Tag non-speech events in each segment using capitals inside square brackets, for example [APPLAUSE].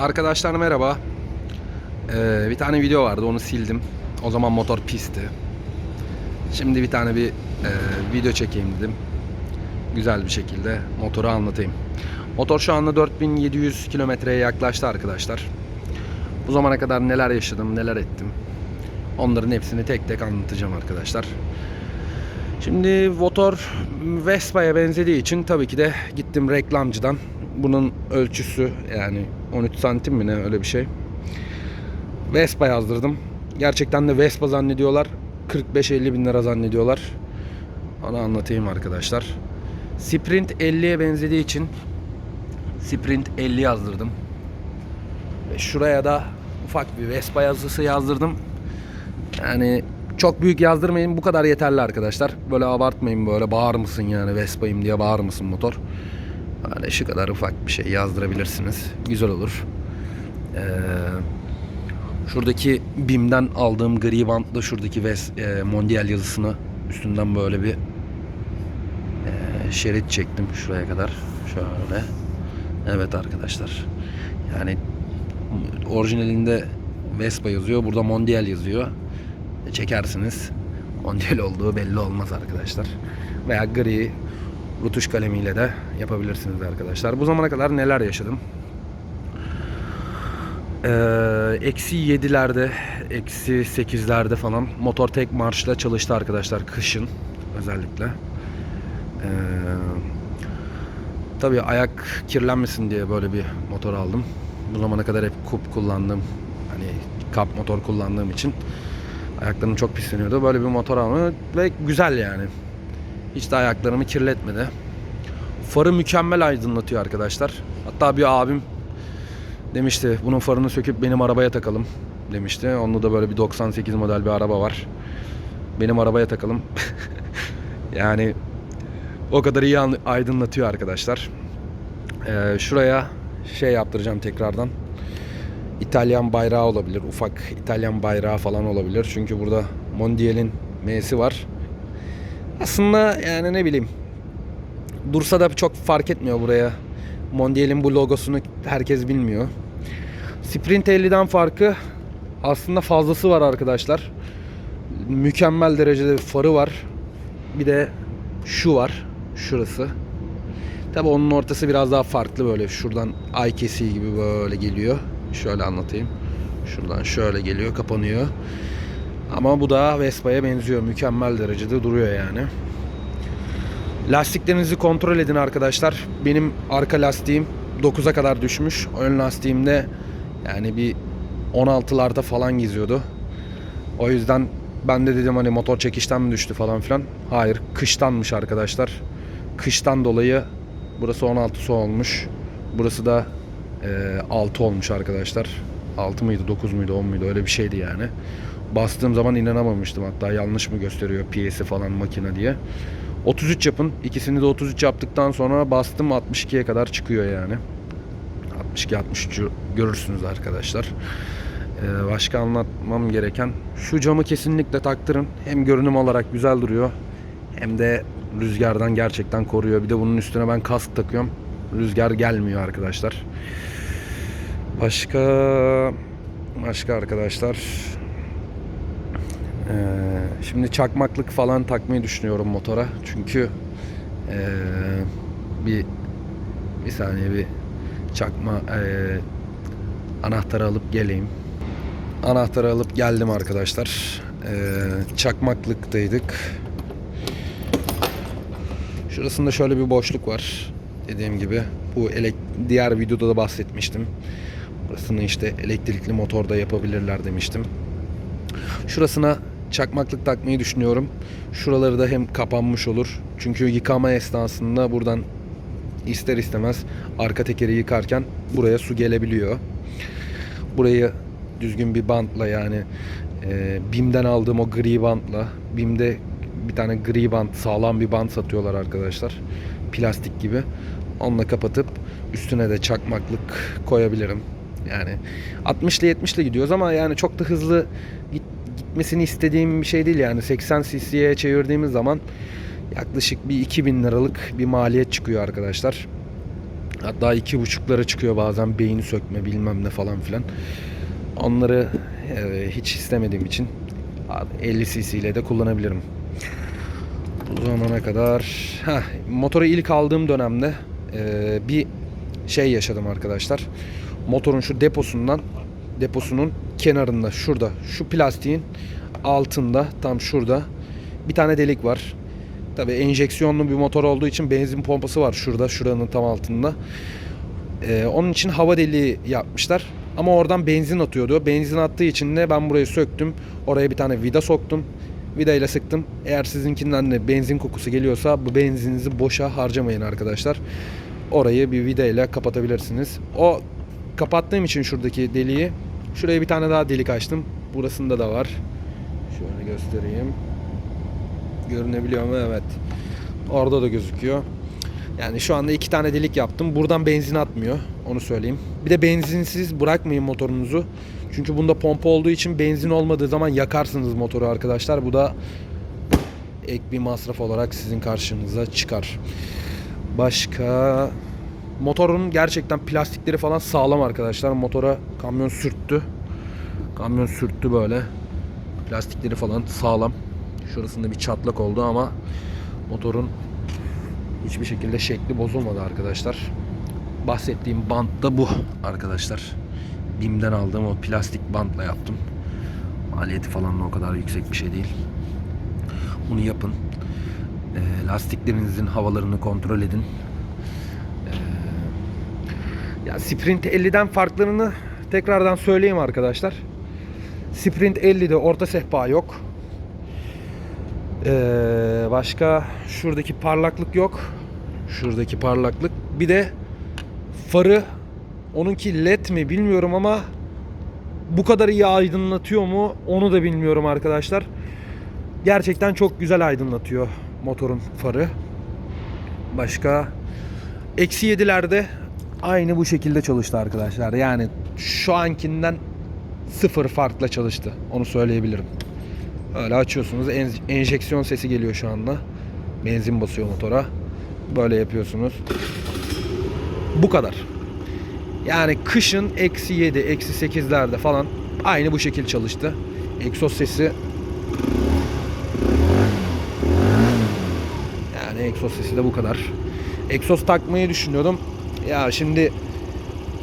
Arkadaşlar merhaba. Ee, bir tane video vardı onu sildim. O zaman motor pisti. Şimdi bir tane bir e, video çekeyim dedim. Güzel bir şekilde motoru anlatayım. Motor şu anda 4700 kilometreye yaklaştı arkadaşlar. Bu zamana kadar neler yaşadım, neler ettim. Onların hepsini tek tek anlatacağım arkadaşlar. Şimdi motor Vespa'ya benzediği için tabii ki de gittim reklamcıdan. Bunun ölçüsü yani 13 santim mi ne öyle bir şey. Vespa yazdırdım. Gerçekten de Vespa zannediyorlar. 45-50 bin lira zannediyorlar. Onu anlatayım arkadaşlar. Sprint 50'ye benzediği için Sprint 50 yazdırdım. Ve şuraya da ufak bir Vespa yazısı yazdırdım. Yani çok büyük yazdırmayın bu kadar yeterli arkadaşlar. Böyle abartmayın böyle bağır mısın yani Vespa'yım diye bağır mısın motor. Hani şu kadar ufak bir şey yazdırabilirsiniz. Güzel olur. Ee, şuradaki BİM'den aldığım gri bantla şuradaki Ves, e, Mondial yazısını üstünden böyle bir e, şerit çektim şuraya kadar. Şöyle. Evet arkadaşlar. Yani orijinalinde Vespa yazıyor. Burada Mondial yazıyor. E, Çekersiniz. Mondial olduğu belli olmaz arkadaşlar. Veya gri rutuş kalemiyle de yapabilirsiniz arkadaşlar. Bu zamana kadar neler yaşadım? Ee, eksi 7'lerde, eksi 8'lerde falan motor tek marşla çalıştı arkadaşlar kışın özellikle. Ee, tabii ayak kirlenmesin diye böyle bir motor aldım. Bu zamana kadar hep kup kullandım. Hani kap motor kullandığım için ayaklarım çok pisleniyordu. Böyle bir motor aldım ve güzel yani. Hiç de ayaklarımı kirletmedi. Farı mükemmel aydınlatıyor arkadaşlar. Hatta bir abim demişti bunun farını söküp benim arabaya takalım demişti. Onda da böyle bir 98 model bir araba var. Benim arabaya takalım. [LAUGHS] yani o kadar iyi aydınlatıyor arkadaşlar. Ee, şuraya şey yaptıracağım tekrardan. İtalyan bayrağı olabilir. Ufak İtalyan bayrağı falan olabilir. Çünkü burada Mondial'in M'si var. Aslında yani ne bileyim. Dursa da çok fark etmiyor buraya. Mondial'in bu logosunu herkes bilmiyor. Sprint 50'den farkı aslında fazlası var arkadaşlar. Mükemmel derecede farı var. Bir de şu var. Şurası. Tabi onun ortası biraz daha farklı böyle. Şuradan ay kesiği gibi böyle geliyor. Şöyle anlatayım. Şuradan şöyle geliyor, kapanıyor. Ama bu da Vespa'ya benziyor. Mükemmel derecede duruyor yani. Lastiklerinizi kontrol edin arkadaşlar. Benim arka lastiğim 9'a kadar düşmüş. Ön lastiğimde yani bir 16'larda falan geziyordu. O yüzden ben de dedim hani motor çekişten mi düştü falan filan. Hayır kıştanmış arkadaşlar. Kıştan dolayı burası 16 olmuş. Burası da e, 6 olmuş arkadaşlar. 6 mıydı 9 muydu 10 muydu öyle bir şeydi yani. Bastığım zaman inanamamıştım hatta yanlış mı gösteriyor piyesi falan makine diye. 33 yapın. İkisini de 33 yaptıktan sonra bastım 62'ye kadar çıkıyor yani. 62 63 görürsünüz arkadaşlar. Ee, başka anlatmam gereken şu camı kesinlikle taktırın. Hem görünüm olarak güzel duruyor hem de rüzgardan gerçekten koruyor. Bir de bunun üstüne ben kask takıyorum. Rüzgar gelmiyor arkadaşlar. Başka başka arkadaşlar ee, şimdi çakmaklık falan takmayı düşünüyorum motora. Çünkü ee, bir bir saniye bir çakma ee, anahtarı alıp geleyim. Anahtarı alıp geldim arkadaşlar. Ee, çakmaklıktaydık. Şurasında şöyle bir boşluk var. Dediğim gibi bu elek diğer videoda da bahsetmiştim. Burasını işte elektrikli motorda yapabilirler demiştim. Şurasına çakmaklık takmayı düşünüyorum. Şuraları da hem kapanmış olur. Çünkü yıkama esnasında buradan ister istemez arka tekeri yıkarken buraya su gelebiliyor. Burayı düzgün bir bantla yani e, BİM'den aldığım o gri bantla BİM'de bir tane gri bant sağlam bir bant satıyorlar arkadaşlar. Plastik gibi. Onunla kapatıp üstüne de çakmaklık koyabilirim. Yani 60 ile 70 ile gidiyoruz ama yani çok da hızlı git, gitmesini istediğim bir şey değil yani 80 cc'ye çevirdiğimiz zaman yaklaşık bir 2000 liralık bir maliyet çıkıyor arkadaşlar. Hatta iki buçuklara çıkıyor bazen beyni sökme bilmem ne falan filan. Onları e, hiç istemediğim için 50 cc ile de kullanabilirim. Bu zamana kadar heh, motoru ilk aldığım dönemde e, bir şey yaşadım arkadaşlar. Motorun şu deposundan deposunun kenarında şurada şu plastiğin altında tam şurada bir tane delik var. Tabi enjeksiyonlu bir motor olduğu için benzin pompası var şurada şuranın tam altında. Ee, onun için hava deliği yapmışlar. Ama oradan benzin atıyordu. Benzin attığı için de ben burayı söktüm. Oraya bir tane vida soktum. Vida ile sıktım. Eğer sizinkinden de benzin kokusu geliyorsa bu benzininizi boşa harcamayın arkadaşlar. Orayı bir vida ile kapatabilirsiniz. O kapattığım için şuradaki deliği şuraya bir tane daha delik açtım. Burasında da var. Şöyle göstereyim. Görünebiliyor mu? Evet. Orada da gözüküyor. Yani şu anda iki tane delik yaptım. Buradan benzin atmıyor. Onu söyleyeyim. Bir de benzinsiz bırakmayın motorunuzu. Çünkü bunda pompa olduğu için benzin olmadığı zaman yakarsınız motoru arkadaşlar. Bu da ek bir masraf olarak sizin karşınıza çıkar. Başka motorun gerçekten plastikleri falan sağlam arkadaşlar. Motora kamyon sürttü. Kamyon sürttü böyle. Plastikleri falan sağlam. Şurasında bir çatlak oldu ama motorun hiçbir şekilde şekli bozulmadı arkadaşlar. Bahsettiğim bant da bu arkadaşlar. BİM'den aldığım o plastik bantla yaptım. Maliyeti falan da o kadar yüksek bir şey değil. Bunu yapın. Ee, lastiklerinizin havalarını kontrol edin. Ya Sprint 50'den farklarını tekrardan söyleyeyim arkadaşlar. Sprint 50'de orta sehpa yok. Ee, başka şuradaki parlaklık yok. Şuradaki parlaklık. Bir de farı onunki led mi bilmiyorum ama bu kadar iyi aydınlatıyor mu onu da bilmiyorum arkadaşlar. Gerçekten çok güzel aydınlatıyor motorun farı. Başka eksi 7'lerde aynı bu şekilde çalıştı arkadaşlar. Yani şu ankinden sıfır farkla çalıştı. Onu söyleyebilirim. Öyle açıyorsunuz. En, enjeksiyon sesi geliyor şu anda. Benzin basıyor motora. Böyle yapıyorsunuz. Bu kadar. Yani kışın eksi 7, eksi 8'lerde falan aynı bu şekil çalıştı. Egzoz sesi yani egzoz sesi de bu kadar. Egzoz takmayı düşünüyordum. Ya şimdi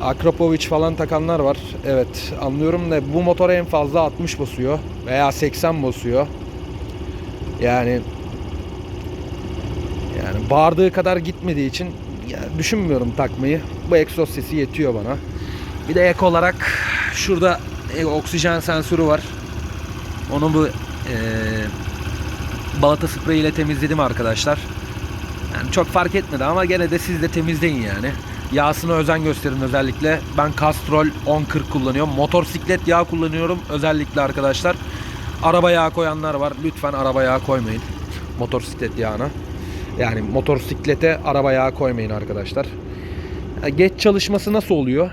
Akrapovic falan takanlar var. Evet anlıyorum da bu motora en fazla 60 basıyor veya 80 basıyor. Yani yani bağırdığı kadar gitmediği için ya düşünmüyorum takmayı. Bu egzoz sesi yetiyor bana. Bir de ek olarak şurada e, oksijen sensörü var. Onu bu e, balata sprey ile temizledim arkadaşlar. Yani çok fark etmedi ama gene de siz de temizleyin yani. Yağsına özen gösterin özellikle. Ben Castrol 1040 kullanıyorum. Motosiklet yağ kullanıyorum özellikle arkadaşlar. Araba yağı koyanlar var. Lütfen araba yağı koymayın. Motosiklet yağına. Yani motosiklete araba yağı koymayın arkadaşlar. Geç çalışması nasıl oluyor?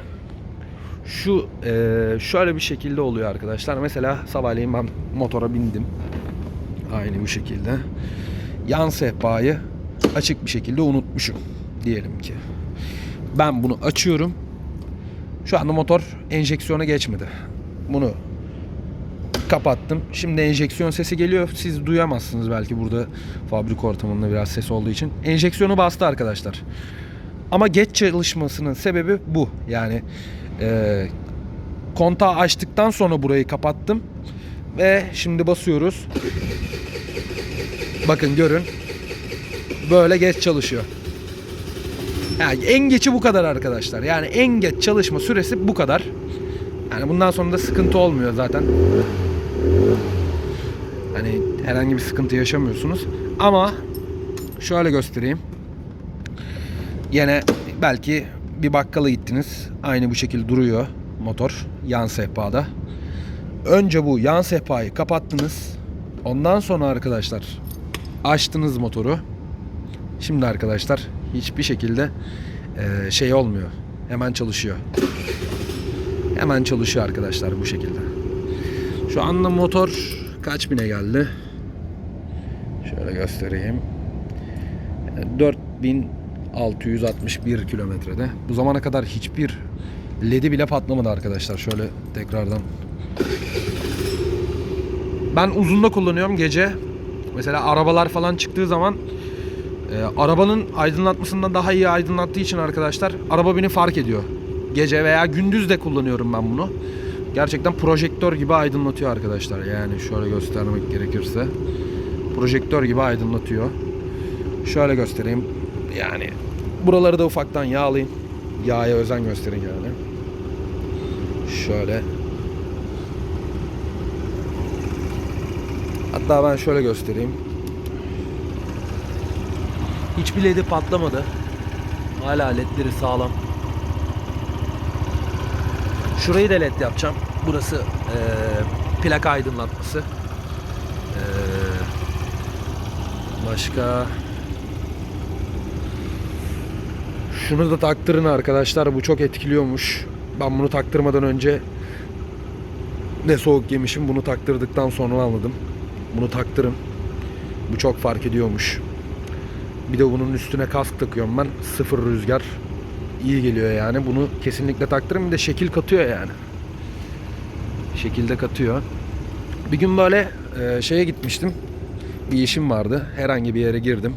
Şu e, şöyle bir şekilde oluyor arkadaşlar. Mesela sabahleyin ben motora bindim. Aynı bu şekilde. Yan sehpayı açık bir şekilde unutmuşum diyelim ki. Ben bunu açıyorum. Şu anda motor enjeksiyona geçmedi. Bunu kapattım. Şimdi enjeksiyon sesi geliyor. Siz duyamazsınız belki burada fabrika ortamında biraz ses olduğu için. Enjeksiyonu bastı arkadaşlar. Ama geç çalışmasının sebebi bu. Yani e, kontağı açtıktan sonra burayı kapattım. Ve şimdi basıyoruz. Bakın görün. Böyle geç çalışıyor. Yani en geçi bu kadar arkadaşlar. Yani en geç çalışma süresi bu kadar. Yani bundan sonra da sıkıntı olmuyor zaten. Hani herhangi bir sıkıntı yaşamıyorsunuz. Ama şöyle göstereyim. Yine belki bir bakkala gittiniz. Aynı bu şekilde duruyor motor yan sehpada. Önce bu yan sehpayı kapattınız. Ondan sonra arkadaşlar açtınız motoru. Şimdi arkadaşlar hiçbir şekilde eee, şey olmuyor. Hemen çalışıyor. Hemen çalışıyor arkadaşlar bu şekilde. Şu anda motor kaç bine geldi? Şöyle göstereyim. E, 661 kilometrede. Bu zamana kadar hiçbir ledi bile patlamadı arkadaşlar. Şöyle tekrardan. Ben uzunda kullanıyorum gece. Mesela arabalar falan çıktığı zaman e, arabanın aydınlatmasından daha iyi aydınlattığı için arkadaşlar araba beni fark ediyor. Gece veya gündüz de kullanıyorum ben bunu. Gerçekten projektör gibi aydınlatıyor arkadaşlar. Yani şöyle göstermek gerekirse. Projektör gibi aydınlatıyor. Şöyle göstereyim. Yani buraları da ufaktan yağlayayım. Yağa özen gösterin yani. Şöyle. Hatta ben şöyle göstereyim. Hiçbir ledi patlamadı. Hala ledleri sağlam. Şurayı da led yapacağım. Burası eee plaka aydınlatması. Eee, başka şunu da taktırın arkadaşlar. Bu çok etkiliyormuş. Ben bunu taktırmadan önce ne soğuk yemişim. Bunu taktırdıktan sonra anladım. Bunu taktırın. Bu çok fark ediyormuş. Bir de bunun üstüne kask takıyorum ben. Sıfır rüzgar. İyi geliyor yani. Bunu kesinlikle taktırın. Bir de şekil katıyor yani. Şekilde katıyor. Bir gün böyle e, şeye gitmiştim. Bir işim vardı. Herhangi bir yere girdim.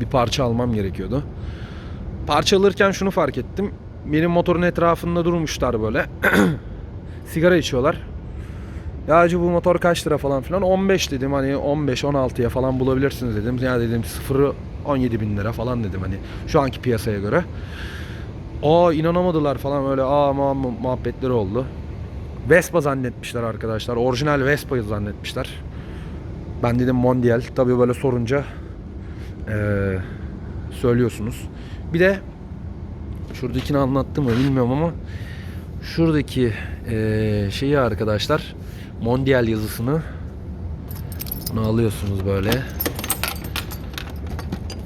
Bir parça almam gerekiyordu. Parça alırken şunu fark ettim. Benim motorun etrafında durmuşlar böyle. [CLEARS THROAT] Sigara içiyorlar. Ya acı bu motor kaç lira falan filan. 15 dedim hani 15-16'ya falan bulabilirsiniz dedim. Ya dedim sıfırı 17 bin lira falan dedim hani şu anki piyasaya göre. Aa inanamadılar falan öyle aa muha- muhabbetleri oldu. Vespa zannetmişler arkadaşlar. Orijinal Vespa'yı zannetmişler. Ben dedim Mondial. Tabii böyle sorunca eee, söylüyorsunuz. Bir de şuradakini anlattım mı bilmiyorum ama şuradaki eee, şeyi arkadaşlar Mondial yazısını bunu alıyorsunuz böyle.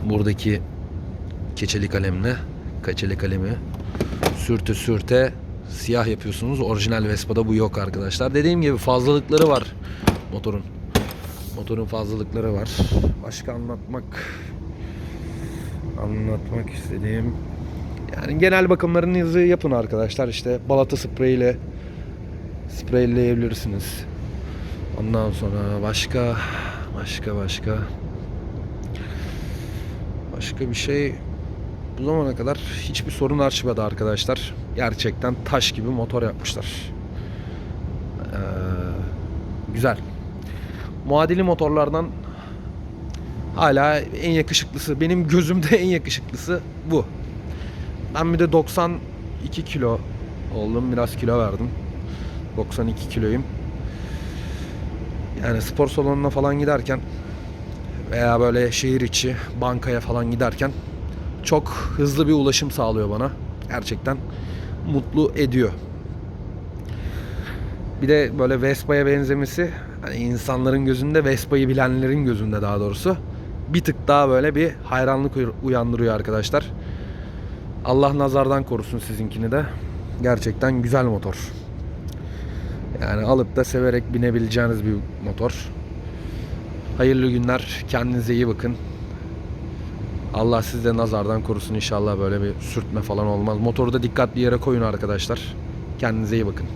Buradaki keçeli kalemle keçeli kalemi sürte sürte siyah yapıyorsunuz. Orijinal Vespa'da bu yok arkadaşlar. Dediğim gibi fazlalıkları var motorun. Motorun fazlalıkları var. Başka anlatmak anlatmak istediğim yani genel bakımlarınızı yapın arkadaşlar. İşte balata spreyiyle spreyleyebilirsiniz. Ondan sonra başka başka başka başka bir şey bu zamana kadar hiçbir sorun açmadı arkadaşlar. Gerçekten taş gibi motor yapmışlar. Ee, güzel. Muadili motorlardan hala en yakışıklısı. Benim gözümde en yakışıklısı bu. Ben bir de 92 kilo oldum. Biraz kilo verdim. 92 kiloyum. Yani spor salonuna falan giderken veya böyle şehir içi bankaya falan giderken çok hızlı bir ulaşım sağlıyor bana. Gerçekten mutlu ediyor. Bir de böyle Vespa'ya benzemesi hani insanların gözünde Vespa'yı bilenlerin gözünde daha doğrusu bir tık daha böyle bir hayranlık uy- uyandırıyor arkadaşlar. Allah nazardan korusun sizinkini de. Gerçekten güzel motor. Yani alıp da severek binebileceğiniz bir motor. Hayırlı günler. Kendinize iyi bakın. Allah sizde nazardan korusun inşallah böyle bir sürtme falan olmaz. Motoru da dikkatli yere koyun arkadaşlar. Kendinize iyi bakın.